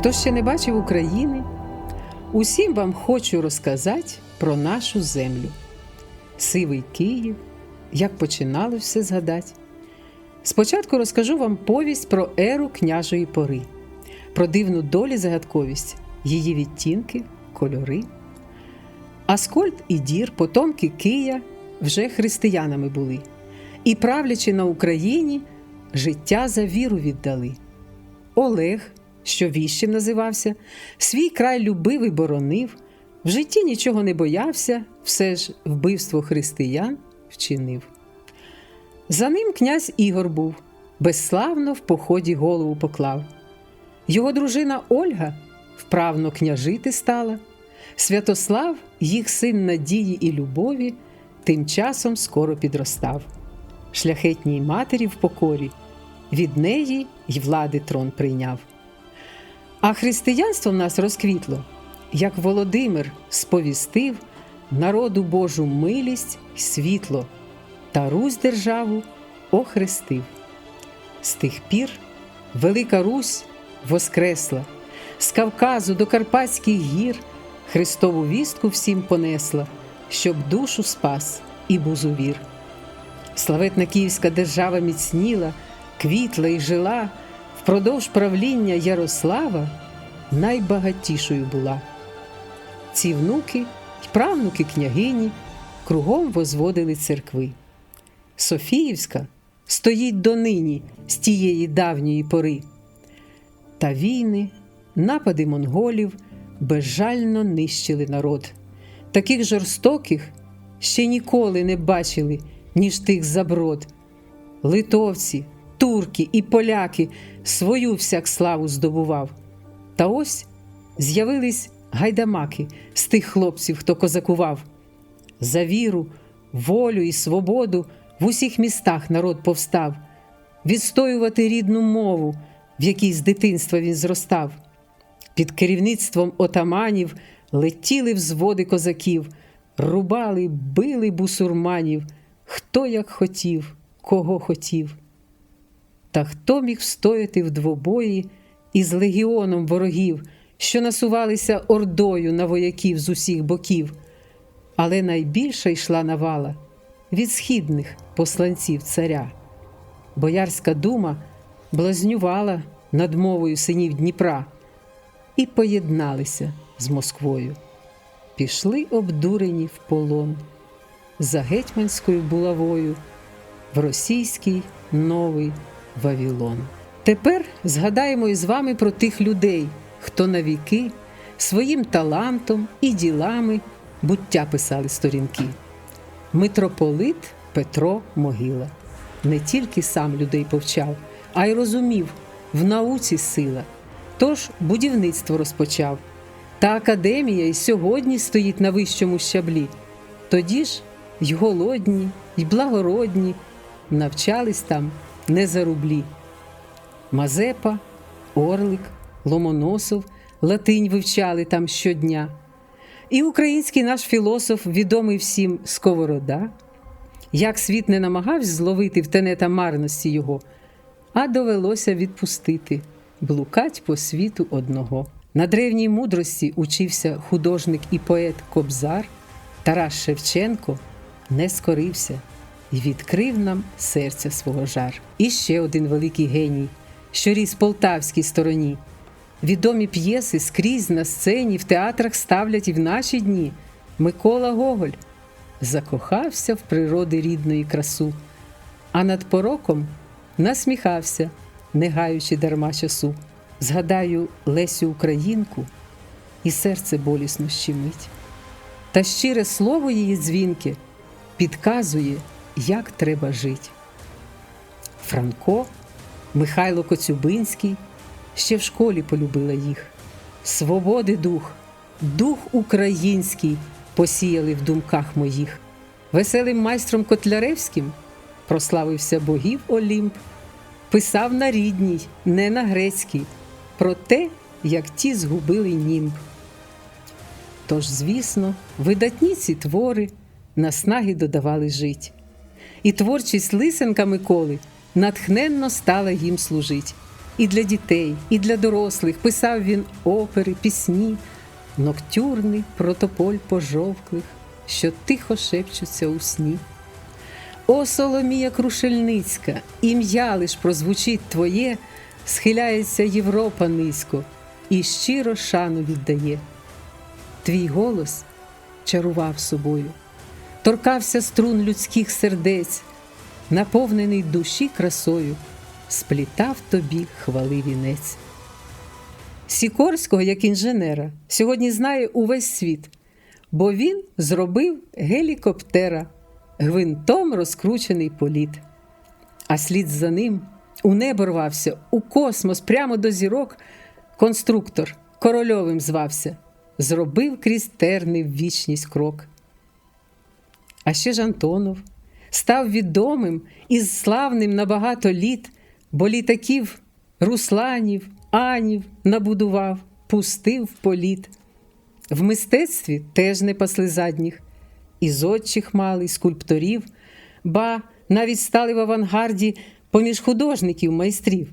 Хто ще не бачив України, усім вам хочу розказати про нашу землю. Сивий Київ, як починало все згадати. Спочатку розкажу вам повість про еру княжої пори, про дивну долі загадковість, її відтінки, кольори. Аскольд і Дір, потомки Кия, вже християнами були, і, правлячи на Україні, життя за віру віддали. Олег, що віщим називався, свій край любив і боронив, в житті нічого не боявся, все ж вбивство християн вчинив. За ним князь Ігор був, безславно в поході голову поклав. Його дружина Ольга вправно княжити стала. Святослав, їх син надії і любові, тим часом скоро підростав. Шляхетній матері в покорі від неї й влади трон прийняв. А християнство в нас розквітло, як Володимир сповістив народу Божу милість й світло, та Русь державу охрестив. З тих пір Велика Русь воскресла, з Кавказу до Карпатських гір Христову вістку всім понесла, щоб душу спас і бузувір. Славетна Київська держава міцніла, квітла і жила, впродовж правління Ярослава найбагатішою була. Ці внуки й правнуки княгині кругом возводили церкви. Софіївська стоїть донині з тієї давньої пори. Та війни, напади монголів безжально нищили народ. Таких жорстоких ще ніколи не бачили, ніж тих заброд. Литовці, турки і поляки свою всяк славу здобував. Та ось з'явились гайдамаки з тих хлопців, хто козакував. За віру, волю і свободу в усіх містах народ повстав, відстоювати рідну мову, в якій з дитинства він зростав. Під керівництвом отаманів летіли взводи козаків, рубали, били бусурманів, хто як хотів, кого хотів. Та хто міг встояти в двобої із легіоном ворогів, що насувалися ордою на вояків з усіх боків, але найбільша йшла навала від східних посланців царя. Боярська дума блазнювала над мовою синів Дніпра і поєдналися з Москвою. Пішли обдурені в полон за гетьманською булавою в російський новий Вавілон. Тепер згадаємо із вами про тих людей, хто навіки своїм талантом і ділами буття писали сторінки. Митрополит Петро Могила не тільки сам людей повчав, а й розумів в науці сила. Тож будівництво розпочав. Та академія й сьогодні стоїть на вищому щаблі. Тоді ж й голодні, й благородні навчались там не за рублі. Мазепа, Орлик, Ломоносов латинь вивчали там щодня. І український наш філософ, відомий всім Сковорода, як світ не намагався зловити в тенета марності його, а довелося відпустити, блукать по світу одного. На древній мудрості учився художник і поет Кобзар, Тарас Шевченко не скорився і відкрив нам серця свого жар. І ще один великий геній, що ріс полтавській стороні. Відомі п'єси скрізь на сцені в театрах ставлять і в наші дні. Микола Гоголь закохався в природи рідної красу, а над пороком насміхався, не гаючи дарма часу. Згадаю Лесю Українку, і серце болісно щемить. Та щире слово її дзвінки підказує, як треба жити. Франко, Михайло Коцюбинський ще в школі полюбила їх. Свободи дух, дух український посіяли в думках моїх. Веселим майстром Котляревським прославився богів Олімп, писав на рідній, не на грецькій, про те, як ті згубили німб. Тож, звісно, видатні ці твори наснаги додавали жить, і творчість Лисенка Миколи натхненно стала їм служить. і для дітей, і для дорослих писав він опери, пісні, ноктюрний протополь пожовклих, що тихо шепчуться у сні. О, Соломія Крушельницька, ім'я лиш прозвучить твоє, схиляється Європа низько і щиро шану віддає. Твій голос чарував собою, торкався струн людських сердець, наповнений душі красою, сплітав тобі хвали вінець. Сікорського, як інженера, сьогодні знає увесь світ, бо він зробив гелікоптера, гвинтом розкручений політ. А слід за ним у небо рвався, у космос, прямо до зірок, конструктор корольовим звався, зробив крізь терни в вічність крок. А ще ж Антонов став відомим і славним на багато літ, бо літаків, русланів, анів набудував, пустив в політ. В мистецтві теж не пасли задніх, і зодчих мали, і скульпторів, ба навіть стали в авангарді поміж художників майстрів.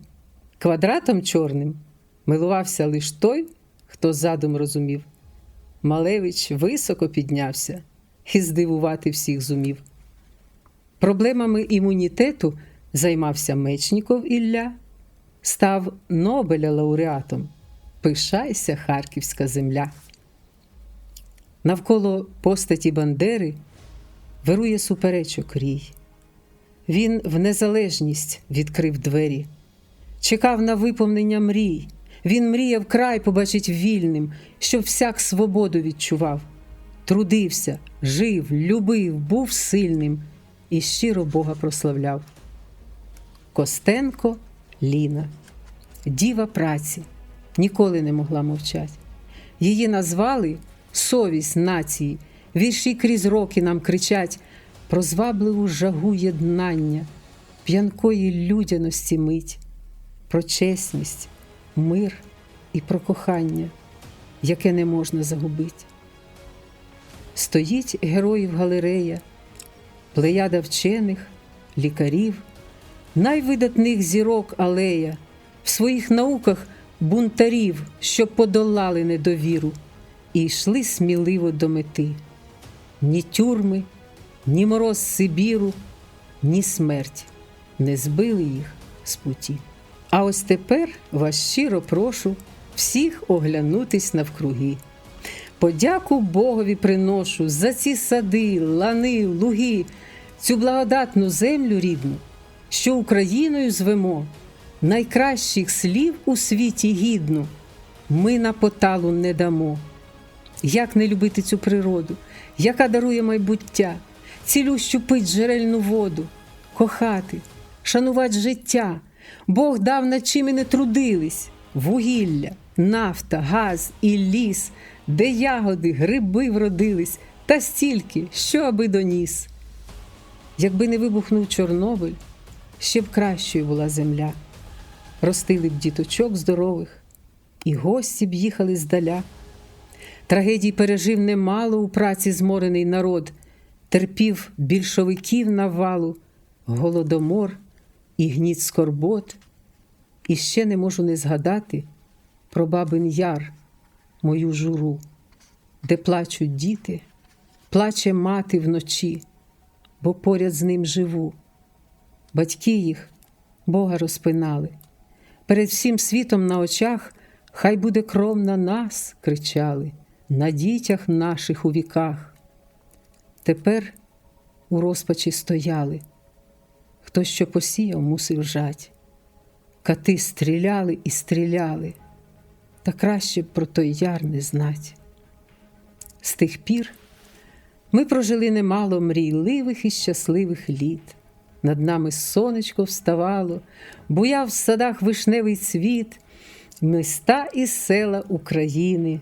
Квадратом чорним милувався лиш той, хто задум розумів. Малевич високо піднявся і здивувати всіх зумів. Проблемами імунітету займався Мечніков Ілля, став Нобеля лауреатом. Пишайся, Харківська земля. Навколо постаті Бандери вирує суперечок рій. Він в незалежність відкрив двері, чекав на виповнення мрій. Він мріяв край побачить вільним, щоб всяк свободу відчував. Трудився, жив, любив, був сильним і щиро Бога прославляв. Костенко Ліна, діва праці, ніколи не могла мовчать. Її назвали совість нації, вірші крізь роки нам кричать про звабливу жагу єднання, п'янкої людяності мить, про чесність, мир і про кохання, яке не можна загубити. Стоїть героїв галерея, плеяда вчених, лікарів, найвидатних зірок алея, в своїх науках бунтарів, що подолали недовіру, і йшли сміливо до мети. Ні тюрми, ні мороз Сибіру, ні смерть не збили їх з путі. А ось тепер вас щиро прошу всіх оглянутись навкруги. Подяку Богові приношу за ці сади, лани, луги, цю благодатну землю рідну, що Україною звемо, найкращих слів у світі гідну, ми на поталу не дамо. Як не любити цю природу, яка дарує майбуття, цілющу пить джерельну воду, кохати, шанувати життя, Бог дав над чим і не трудились вугілля, нафта, газ і ліс, де ягоди, гриби вродились, та стільки, що аби доніс. Якби не вибухнув Чорнобиль, ще б кращою була земля. Ростили б діточок здорових, і гості б їхали здаля. Трагедій пережив немало у праці зморений народ, терпів більшовиків навалу, голодомор і гніт скорбот. І ще не можу не згадати про бабин яр, мою журу, де плачуть діти, плаче мати вночі, бо поряд з ним живу. Батьки їх Бога розпинали. Перед всім світом на очах хай буде кров на нас, кричали, на дітях наших у віках. Тепер у розпачі стояли. Хто що посіяв, мусив жать. Кати стріляли і стріляли, та краще про той яр не знать. З тих пір ми прожили немало мрійливих і щасливих літ. Над нами сонечко вставало, буяв в садах вишневий цвіт, міста і села України,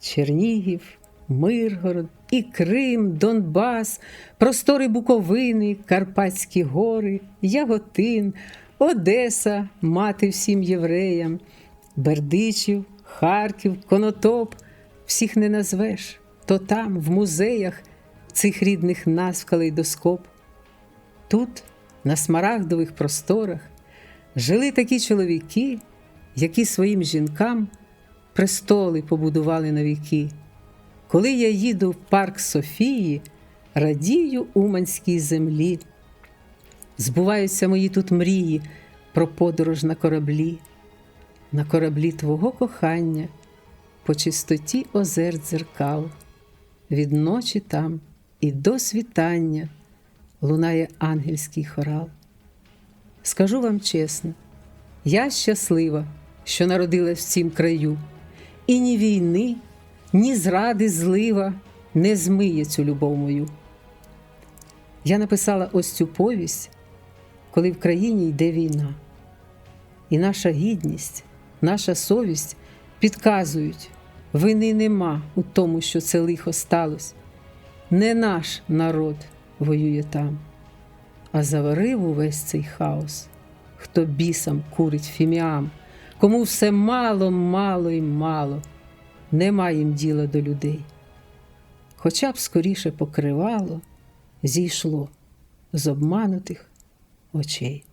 Чернігів, Миргород і Крим, Донбас, простори Буковини, Карпатські гори, Яготин, Одеса, мати всім євреям, Бердичів, Харків, Конотоп. Всіх не назвеш, то там, в музеях, цих рідних назв калейдоскоп. Тут, на смарагдових просторах, жили такі чоловіки, які своїм жінкам престоли побудували на віки. Коли я їду в парк Софії, радію уманській землі. Збуваються мої тут мрії про подорож на кораблі, на кораблі твого кохання, по чистоті озер дзеркал, від ночі там і до світання лунає ангельський хорал. Скажу вам чесно, я щаслива, що народилась в цім краю, і ні війни, ні зради злива не змиє цю любов мою. Я написала ось цю повість, коли в країні йде війна. І наша гідність, наша совість підказують, вини нема у тому, що це лихо сталося. Не наш народ воює там, а заварив увесь цей хаос, хто бісам курить фіміам, кому все мало, мало і мало, нема їм діла до людей. Хоча б скоріше покривало, зійшло з обманутих очей.